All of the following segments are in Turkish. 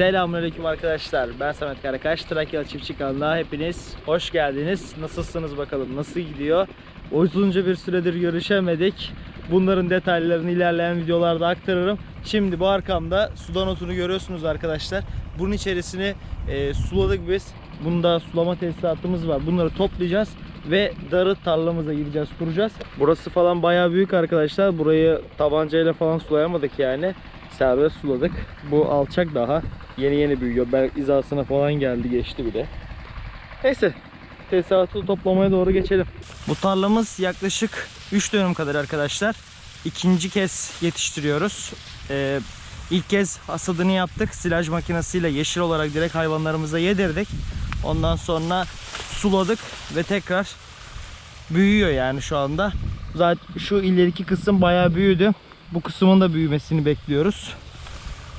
Selamünaleyküm arkadaşlar. Ben Samet Karakaş. Trakya Çiftçi kanalına hepiniz hoş geldiniz. Nasılsınız bakalım? Nasıl gidiyor? Uzunca bir süredir görüşemedik. Bunların detaylarını ilerleyen videolarda aktarırım. Şimdi bu arkamda sudan otunu görüyorsunuz arkadaşlar. Bunun içerisini e, suladık biz. Bunda sulama tesisatımız var. Bunları toplayacağız ve darı tarlamıza gideceğiz, kuracağız. Burası falan bayağı büyük arkadaşlar. Burayı tabancayla falan sulayamadık yani. Serbest suladık. Bu alçak daha. Yeni yeni büyüyor. Ben izasına falan geldi, geçti bile. Neyse. Tesisatı toplamaya doğru geçelim. Bu tarlamız yaklaşık 3 dönüm kadar arkadaşlar. İkinci kez yetiştiriyoruz. Ee, ilk kez hasadını yaptık. Silaj makinesiyle yeşil olarak direkt hayvanlarımıza yedirdik. Ondan sonra suladık ve tekrar büyüyor yani şu anda. Zaten şu ileriki kısım bayağı büyüdü. Bu kısmın da büyümesini bekliyoruz.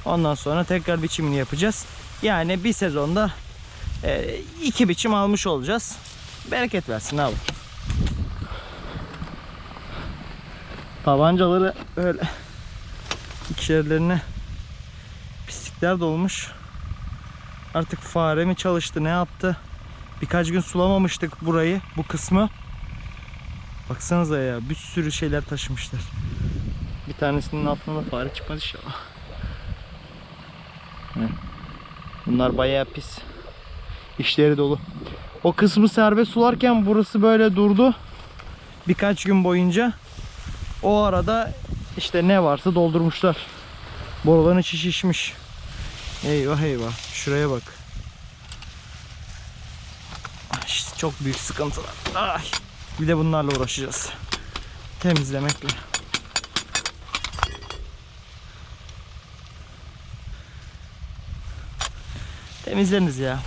Ondan sonra tekrar biçimini yapacağız. Yani bir sezonda e, iki biçim almış olacağız. Bereket versin abi. Tabancaları öyle ikişerlerine pislikler dolmuş. Artık fare mi çalıştı ne yaptı? Birkaç gün sulamamıştık burayı bu kısmı. Baksanıza ya bir sürü şeyler taşımışlar. Tanesinin altında fare çıkmaz inşallah. Bunlar bayağı pis. İşleri dolu. O kısmı serbest sularken burası böyle durdu. Birkaç gün boyunca. O arada işte ne varsa doldurmuşlar. Boruların içi şişmiş. Eyvah eyvah. Şuraya bak. Ah, çok büyük sıkıntılar. Ay. Bir de bunlarla uğraşacağız. Temizlemekle. Temizleriniz ya.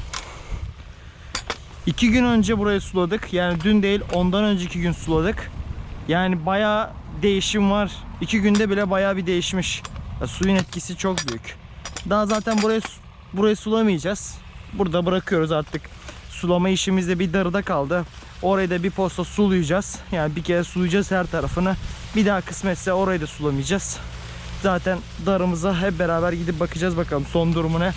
İki gün önce burayı suladık. Yani dün değil ondan önceki gün suladık. Yani bayağı değişim var. İki günde bile bayağı bir değişmiş. Ya, suyun etkisi çok büyük. Daha zaten burayı burayı sulamayacağız. Burada bırakıyoruz artık. Sulama işimizde bir darıda kaldı. Orayı da bir posta sulayacağız. Yani bir kere sulayacağız her tarafını. Bir daha kısmetse orayı da sulamayacağız. Zaten darımıza hep beraber gidip bakacağız bakalım son durumu ne.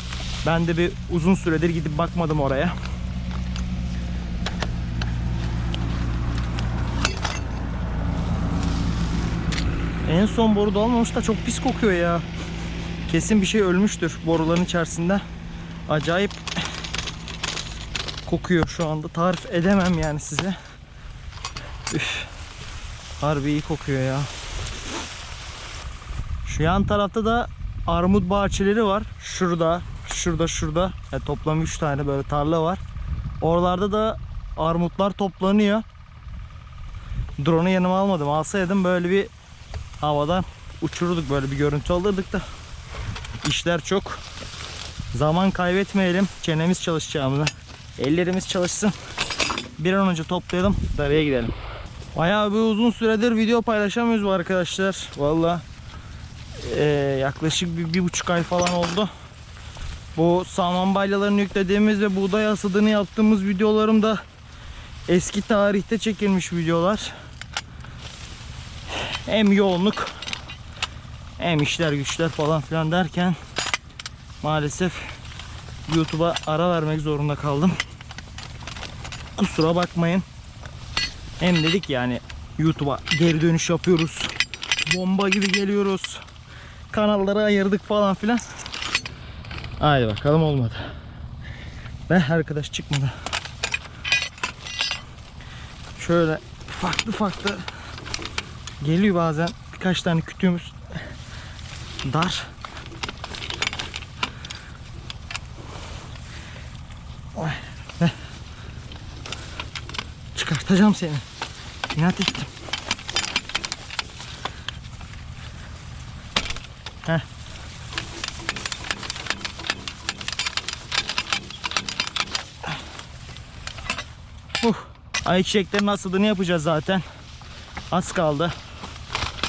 Ben de bir uzun süredir gidip bakmadım oraya. En son boru dolmamış da çok pis kokuyor ya. Kesin bir şey ölmüştür boruların içerisinde. Acayip kokuyor şu anda. Tarif edemem yani size. Üf. Harbi iyi kokuyor ya. Şu yan tarafta da armut bahçeleri var. Şurada, şurada, şurada. Yani toplam 3 tane böyle tarla var. Oralarda da armutlar toplanıyor. Drone'u yanıma almadım. Alsaydım böyle bir havadan uçururduk. Böyle bir görüntü alırdık da. İşler çok. Zaman kaybetmeyelim. Çenemiz çalışacağımıza. Ellerimiz çalışsın. Bir an önce toplayalım. Daraya gidelim. Bayağı bir uzun süredir video paylaşamıyoruz bu arkadaşlar. Valla ee, yaklaşık bir, bir buçuk ay falan oldu bu saman balyalarını yüklediğimiz ve buğday hasadını yaptığımız videolarım da eski tarihte çekilmiş videolar hem yoğunluk hem işler güçler falan filan derken maalesef YouTube'a ara vermek zorunda kaldım. Kusura bakmayın. Hem dedik yani YouTube'a geri dönüş yapıyoruz. Bomba gibi geliyoruz. Kanalları ayırdık falan filan. Haydi bakalım olmadı. Ve arkadaş çıkmadı. Şöyle farklı farklı Geliyor bazen birkaç tane kütüğümüz dar. Ne? Çıkartacağım seni. İnat ettim. Heh. Uh, ayçiçeklerin hasadını yapacağız zaten. Az kaldı.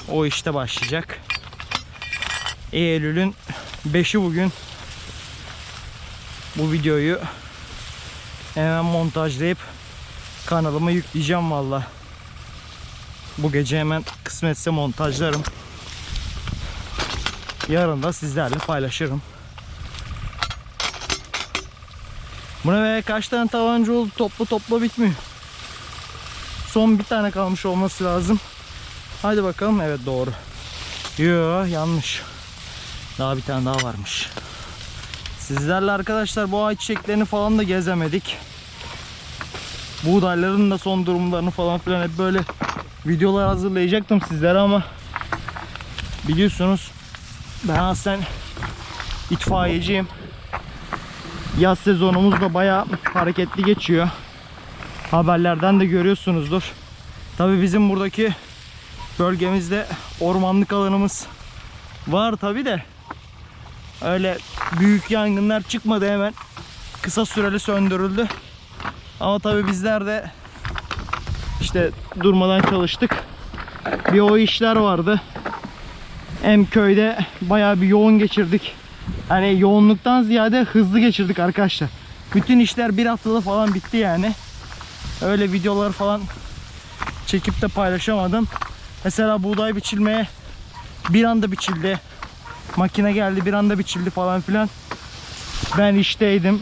O işte başlayacak. Eylül'ün 5'i bugün. Bu videoyu hemen montajlayıp kanalıma yükleyeceğim valla. Bu gece hemen kısmetse montajlarım. Yarın da sizlerle paylaşırım. Bu ne be kaç tane tabanca oldu topla topla bitmiyor. Son bir tane kalmış olması lazım. Hadi bakalım evet doğru. Yo yanlış. Daha bir tane daha varmış. Sizlerle arkadaşlar bu ay çiçeklerini falan da gezemedik. Buğdayların da son durumlarını falan filan hep böyle videolar hazırlayacaktım sizlere ama biliyorsunuz ben aslında itfaiyeciyim. Yaz sezonumuz da bayağı hareketli geçiyor. Haberlerden de görüyorsunuzdur. Tabi bizim buradaki bölgemizde ormanlık alanımız var tabi de öyle büyük yangınlar çıkmadı hemen kısa süreli söndürüldü. Ama tabi bizler de işte durmadan çalıştık. Bir o işler vardı. Hem köyde bayağı bir yoğun geçirdik. Hani yoğunluktan ziyade hızlı geçirdik arkadaşlar. Bütün işler bir haftada falan bitti yani. Öyle videolar falan çekip de paylaşamadım. Mesela buğday biçilmeye bir anda biçildi. Makine geldi bir anda biçildi falan filan. Ben işteydim.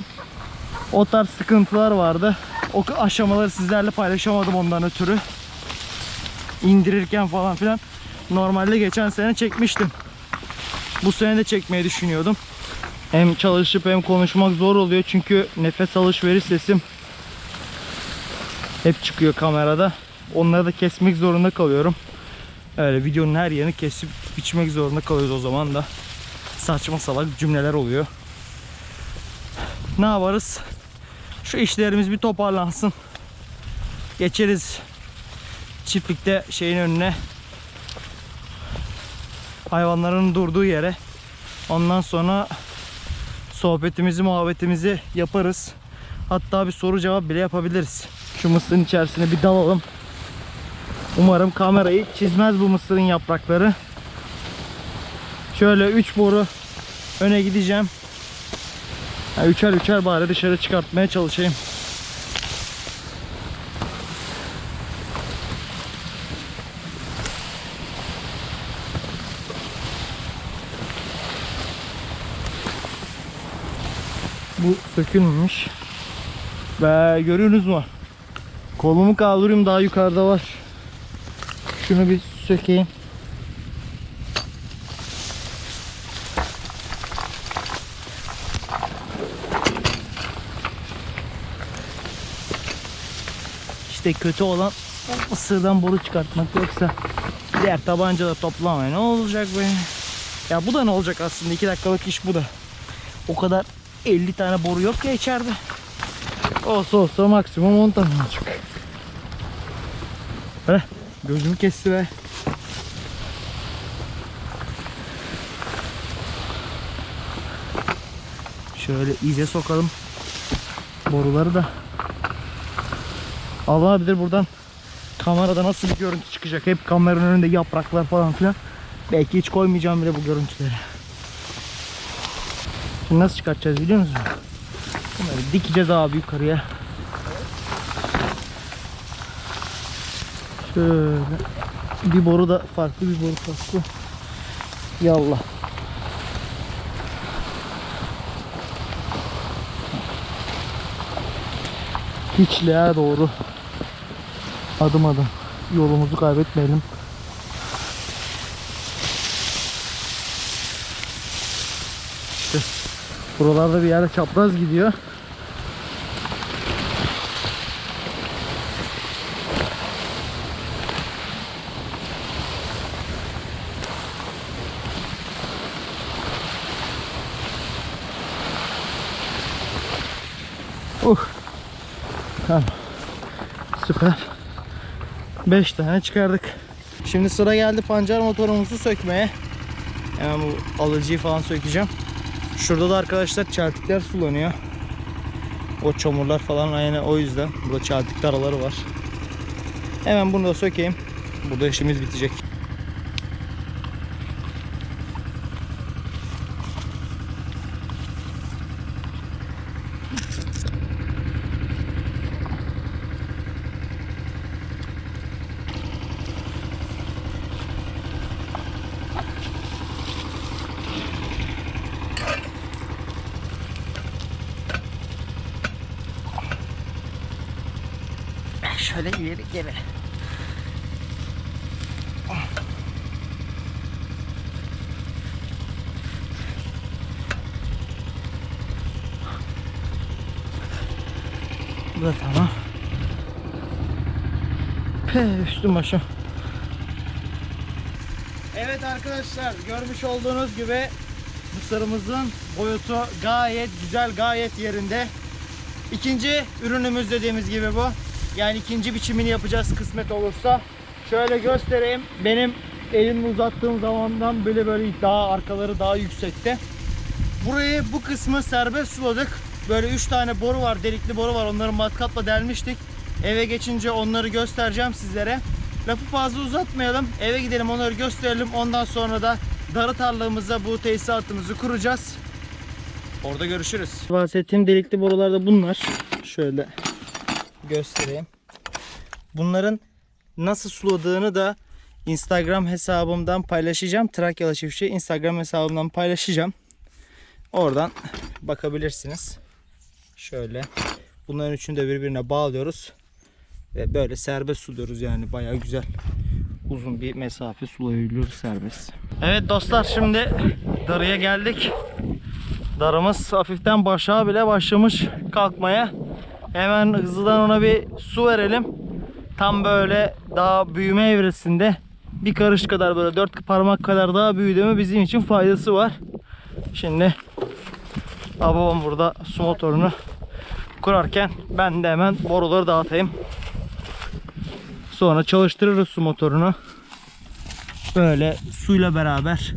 O tarz sıkıntılar vardı. O aşamaları sizlerle paylaşamadım ondan ötürü. İndirirken falan filan. Normalde geçen sene çekmiştim. Bu sene de çekmeyi düşünüyordum. Hem çalışıp hem konuşmak zor oluyor çünkü nefes alışveriş sesim hep çıkıyor kamerada. Onları da kesmek zorunda kalıyorum. Öyle videonun her yerini kesip biçmek zorunda kalıyoruz o zaman da. Saçma salak cümleler oluyor. Ne yaparız? Şu işlerimiz bir toparlansın. Geçeriz çiftlikte şeyin önüne. Hayvanların durduğu yere. Ondan sonra sohbetimizi, muhabbetimizi yaparız. Hatta bir soru cevap bile yapabiliriz. Şu mısırın içerisine bir dalalım. Umarım kamerayı çizmez bu mısırın yaprakları. Şöyle 3 boru öne gideceğim. Yani üçer üçer bari dışarı çıkartmaya çalışayım. Bu sökülmüş. Ve görüyorsunuz mu? Kolumu kaldırıyorum daha yukarıda var. Şunu bir sökeyim. İşte kötü olan o mısırdan boru çıkartmak yoksa diğer tabancada toplamaya ne olacak be? Ya bu da ne olacak aslında 2 dakikalık iş bu da. O kadar 50 tane boru yok ya içeride. Olsa olsa maksimum 10 tane olacak. Heh, gözümü kesti be. Şöyle iyice sokalım boruları da. Allah bilir buradan kamerada nasıl bir görüntü çıkacak. Hep kameranın önünde yapraklar falan filan. Belki hiç koymayacağım bile bu görüntüleri. Şimdi nasıl çıkartacağız biliyor musunuz? Bunları dikeceğiz abi yukarıya. Şöyle. Bir boru da farklı bir boru farklı. Yallah. Hiçliğe doğru adım adım yolumuzu kaybetmeyelim. Buralarda bir yere çapraz gidiyor. Uh. Tamam. Süper. 5 tane çıkardık. Şimdi sıra geldi pancar motorumuzu sökmeye. Hemen bu alıcıyı falan sökeceğim. Şurada da arkadaşlar çeltikler sulanıyor. O çamurlar falan aynı o yüzden. Burada çeltik araları var. Hemen bunu da sökeyim. Burada işimiz bitecek. Bu da tamam. Pe, üstüm başım. Evet arkadaşlar görmüş olduğunuz gibi mısırımızın boyutu gayet güzel gayet yerinde. İkinci ürünümüz dediğimiz gibi bu. Yani ikinci biçimini yapacağız kısmet olursa. Şöyle göstereyim. Benim elimi uzattığım zamandan böyle böyle daha arkaları daha yüksekte. Burayı bu kısmı serbest suladık. Böyle 3 tane boru var, delikli boru var. Onları matkapla delmiştik. Eve geçince onları göstereceğim sizlere. Lafı fazla uzatmayalım. Eve gidelim onları gösterelim. Ondan sonra da darı tarlamıza bu tesisatımızı kuracağız. Orada görüşürüz. Bahsettiğim delikli borular da bunlar. Şöyle göstereyim. Bunların nasıl suladığını da Instagram hesabımdan paylaşacağım. Trakyalı Çiftçi Instagram hesabımdan paylaşacağım. Oradan bakabilirsiniz. Şöyle. Bunların üçünü de birbirine bağlıyoruz. Ve böyle serbest suluyoruz yani bayağı güzel. Uzun bir mesafe sulayabiliyoruz serbest. Evet dostlar şimdi darıya geldik. Darımız hafiften başa bile başlamış kalkmaya. Hemen hızlıdan ona bir su verelim. Tam böyle daha büyüme evresinde bir karış kadar böyle dört parmak kadar daha büyüdü mü bizim için faydası var. Şimdi babam burada su motorunu kurarken ben de hemen boruları dağıtayım. Sonra çalıştırırız su motorunu. Böyle suyla beraber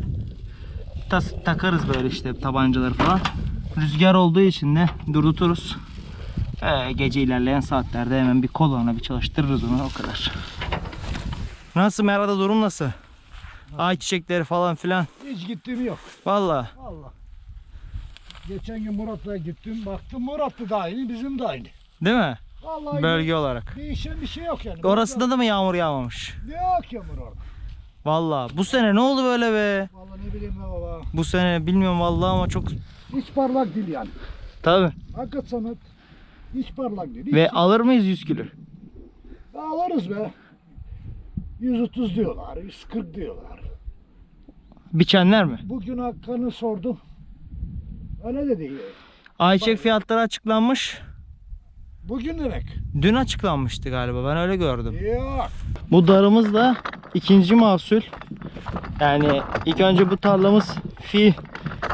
tas- takarız böyle işte tabancaları falan. Rüzgar olduğu için de durduturuz. Ee, gece ilerleyen saatlerde hemen bir kolona bir çalıştırırız onu o kadar. Nasıl Merada durum nasıl? Ay çiçekleri falan filan. Hiç gittiğim yok. Valla. Allah. Geçen gün Murat'la gittim. Baktım Murat'ta da aynı, bizim de aynı. Değil mi? Vallahi Bölge olarak. değişen bir şey yok yani. Orasında da mı yağmur yağmamış? Yok yağmur orada. Valla. Bu sene ne oldu böyle be? Vallahi ne bileyim be baba. Bu sene bilmiyorum vallahi ama çok Hiç parlak değil yani. tabi. Hakikat sanat. Hiç parlak değil. Hiç Ve alır mıyız 100 kilo? alırız be. 130 diyorlar, 140 diyorlar. Biçenler mi? Bugün Hakan'ı sordum. Öyle dedi. Ayçek fiyatları açıklanmış. Bugün demek. Dün açıklanmıştı galiba. Ben öyle gördüm. Yok. Bu darımız da ikinci mahsul. Yani ilk önce bu tarlamız fi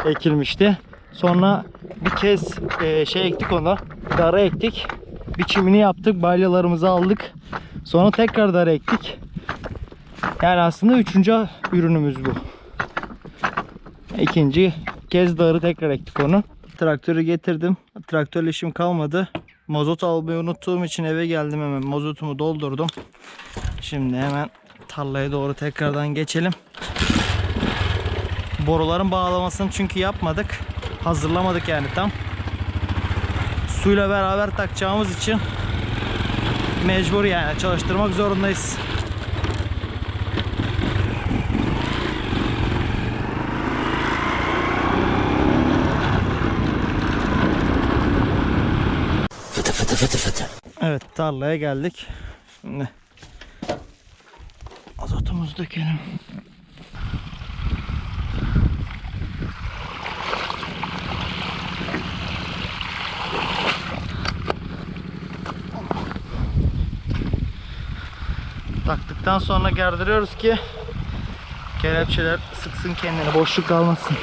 ekilmişti. Sonra bir kez e, şey ektik ona. Dara ektik. Biçimini yaptık. Balyalarımızı aldık. Sonra tekrar dara ektik. Yani aslında üçüncü ürünümüz bu. İkinci kez darı tekrar ektik onu. Traktörü getirdim. Traktörle işim kalmadı. Mazot almayı unuttuğum için eve geldim hemen. Mazotumu doldurdum. Şimdi hemen tarlaya doğru tekrardan geçelim. Boruların bağlamasını çünkü yapmadık. Hazırlamadık yani tam. Suyla beraber takacağımız için mecbur yani çalıştırmak zorundayız. Evet tarlaya geldik. Şimdi azotumuzu dökelim. Taktıktan sonra gerdiriyoruz ki kelepçeler sıksın kendini boşluk kalmasın.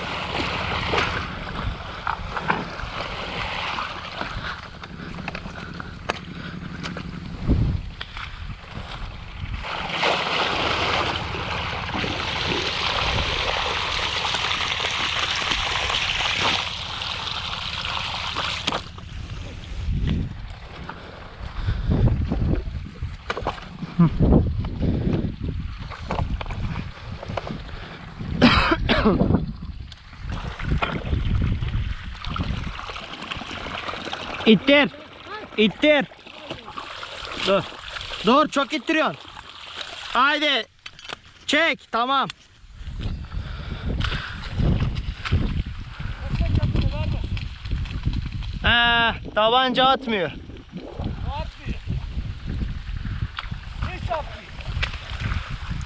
İttir. İttir. Dur. Dur çok ittiriyorsun. Haydi. Çek. Tamam. Ee, tabanca atmıyor.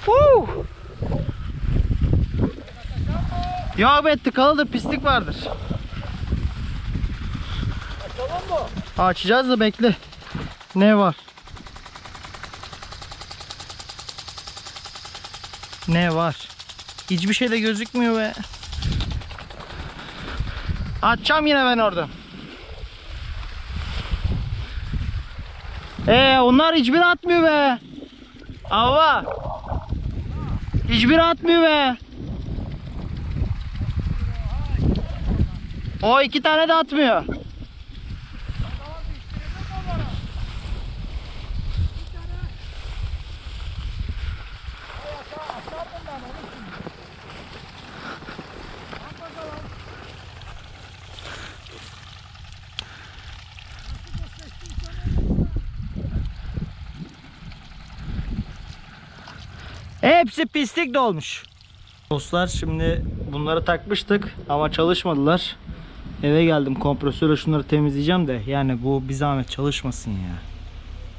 Woo! Yok be tıkalıdır pislik vardır. Açacağız da bekle. Ne var? Ne var? Hiçbir şey de gözükmüyor be. Açacağım yine ben orada. Ee onlar hiçbiri atmıyor be. Ava. Hiçbiri atmıyor be. O iki tane de atmıyor. Hepsi pislik dolmuş. Dostlar şimdi bunları takmıştık ama çalışmadılar. Eve geldim kompresörle şunları temizleyeceğim de yani bu bir zahmet çalışmasın ya.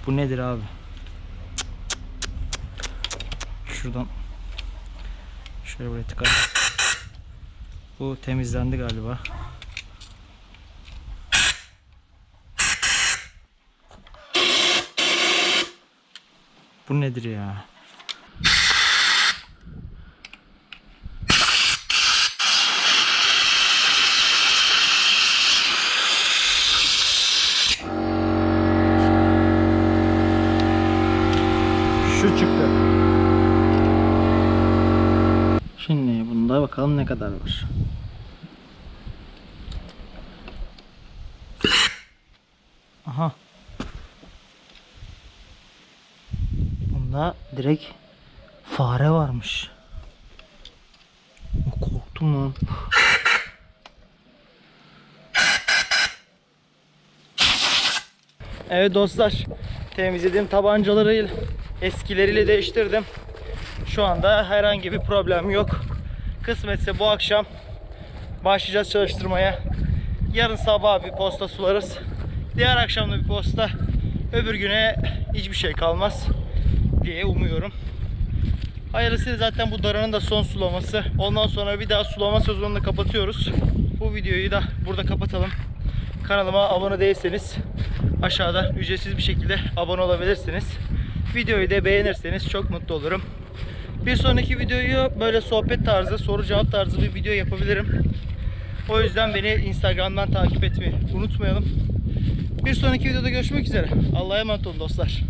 Bu nedir abi? Şuradan şöyle buraya tıkalım. Bu temizlendi galiba. Bu nedir ya? Şu çıktı. Şimdi bunda bakalım ne kadar var. Aha. Bunda direkt fare varmış. Korktum lan. Evet dostlar, temizlediğim tabancaları eskileriyle değiştirdim. Şu anda herhangi bir problem yok. Kısmetse bu akşam başlayacağız çalıştırmaya. Yarın sabah bir posta sularız. Diğer akşam da bir posta. Öbür güne hiçbir şey kalmaz diye umuyorum. Hayırlısıyla zaten bu daranın da son sulaması. Ondan sonra bir daha sulama sezonunu kapatıyoruz. Bu videoyu da burada kapatalım. Kanalıma abone değilseniz aşağıda ücretsiz bir şekilde abone olabilirsiniz. Videoyu da beğenirseniz çok mutlu olurum. Bir sonraki videoyu böyle sohbet tarzı, soru cevap tarzı bir video yapabilirim. O yüzden beni Instagram'dan takip etmeyi unutmayalım. Bir sonraki videoda görüşmek üzere. Allah'a emanet olun dostlar.